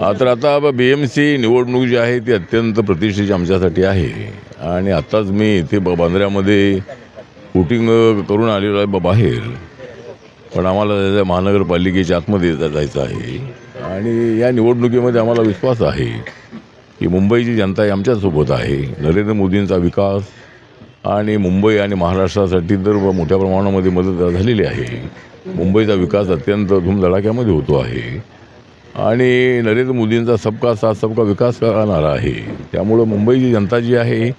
तर आता बी M C निवडणूक जी आहे ती अत्यंत प्रतिष्ठेची आमच्यासाठी आहे. आणि आत्ताच मी इथे ब- बांद्र्यामध्ये वोटिंग करून आलेलो आहे बाहेर. पण आम्हाला जायचं महानगरपालिकेच्या आतमध्ये जायचं आहे. आणि या निवडणुकीमध्ये आम्हाला विश्वास आहे की मुंबईची जनता ही आमच्यासोबत आहे. नरेंद्र मोदींचा विकास आणि मुंबई आणि महाराष्ट्रासाठी तर मोठ्या प्रमाणामध्ये मदत झालेली आहे. मुंबईचा विकास अत्यंत धूमधडाक्यामध्ये होतो आहे. आणि नरेंद्र मोदींचा सबका साथ सबका विकास करणारा आहे. त्यामुळं मुंबईची जनता जी आहे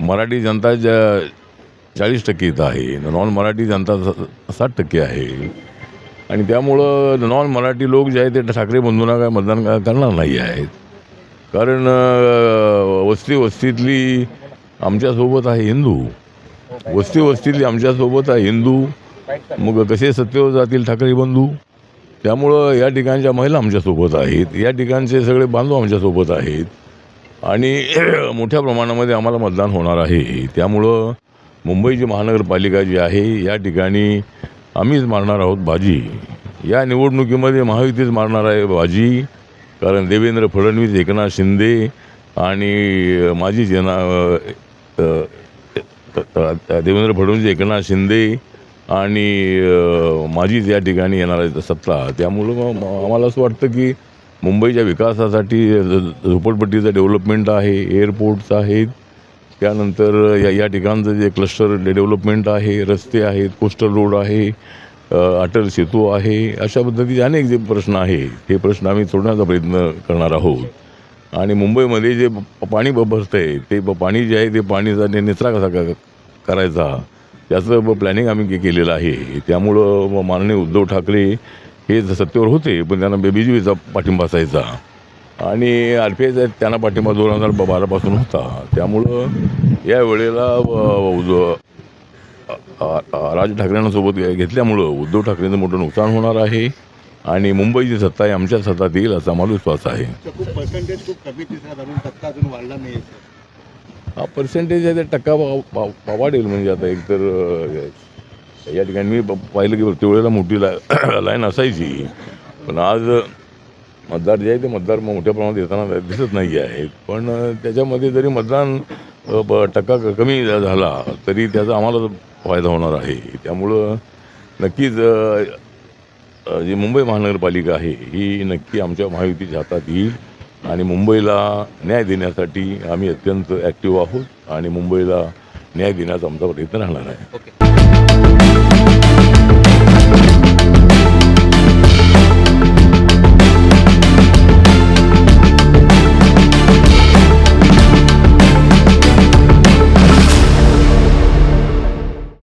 मराठी जनता ज्या चाळीस टक्के इथं आहे. नॉन मराठी जनता स- साठ टक्के आहे. आणि त्यामुळं नॉन मराठी लोक जे आहेत ते ठाकरे बंधूंना काय मतदान करणार नाही आहेत. कारण वस्ती वस्तीतली आमच्यासोबत आहे हिंदू. वस्ती वस्तीतली आमच्यासोबत आहे हिंदू. मग कसे सत्तेवर जातील ठाकरे बंधू? त्यामुळं या ठिकाणच्या महिला आमच्यासोबत आहेत या ठिकाणचे सगळे बांधव आमच्यासोबत आहेत आणि मोठ्या प्रमाणामध्ये आम्हाला मतदान होणार आहे त्यामुळं मुंबईची महानगरपालिका जी आहे या ठिकाणी आम्हीच मारणार आहोत बाजी या निवडणुकीमध्ये महायुतीच मारणार आहे बाजी कारण देवेंद्र फडणवीस एकनाथ शिंदे आणि माजी जना देवेंद्र फडणवीस एकनाथ शिंदे आणि माझीच या ठिकाणी येणार आहे सत्ता त्यामुळं मग आम्हाला असं वाटतं की मुंबईच्या विकासासाठी झ- झोपडपट्टीचं डेव्हलपमेंट आहे एअरपोर्ट्स आहेत त्यानंतर या या ठिकाणचं जे क्लस्टर डेव्हलपमेंट आहे रस्ते आहेत कोस्टल रोड आहे अटल सेतू आहे अशा पद्धतीचे अनेक जे प्रश्न आहे ते प्रश्न आम्ही सोडण्याचा प्रयत्न करणार आहोत. आणि मुंबईमध्ये जे पाणी भरतं आहे ते पाणी जे आहे ते पाणीचा निचरा कसा करायचा? त्याचं प्लॅनिंग आम्ही के- केलेलं आहे. त्यामुळं माननीय उद्धव ठाकरे हे सत्तेवर होते पण त्यांना बेबीजीचा पाठिंबा असायचा. आणि आर पी आयचा त्यांना पाठिंबा दोन हजार बारापासून होता. त्यामुळं या वेळेला व- राज ठाकरेंना सोबत घेतल्यामुळं उद्धव ठाकरेंचं मोठं नुकसान होणार आहे. आणि मुंबईची सत्ता आहे आमच्या सत्ता येईल असा मला विश्वास आहे. हा पर्सेंटेज आहे ते टक्का वा- वाढेल म्हणजे आता एकतर या ठिकाणी मी पाहिलं की त्यावेळेला मोठी ला लाईन असायची. पण आज मतदार जे आहे ते मतदार मोठ्या प्रमाणात येताना दिसत नाही आहेत. पण त्याच्यामध्ये जरी मतदान ब- टक्का क- कमी झाला तरी त्याचा आम्हाला फायदा होणार आहे. त्यामुळं नक्कीच जी मुंबई महानगरपालिका आहे ही नक्की आमच्या महायुतीच्या हातात येईल. आणि मुंबईला न्याय देण्यासाठी आम्ही अत्यंत ॲक्टिव्ह आहोत आणि मुंबईला न्याय देण्याचा आमचा प्रयत्न राहणार आहे.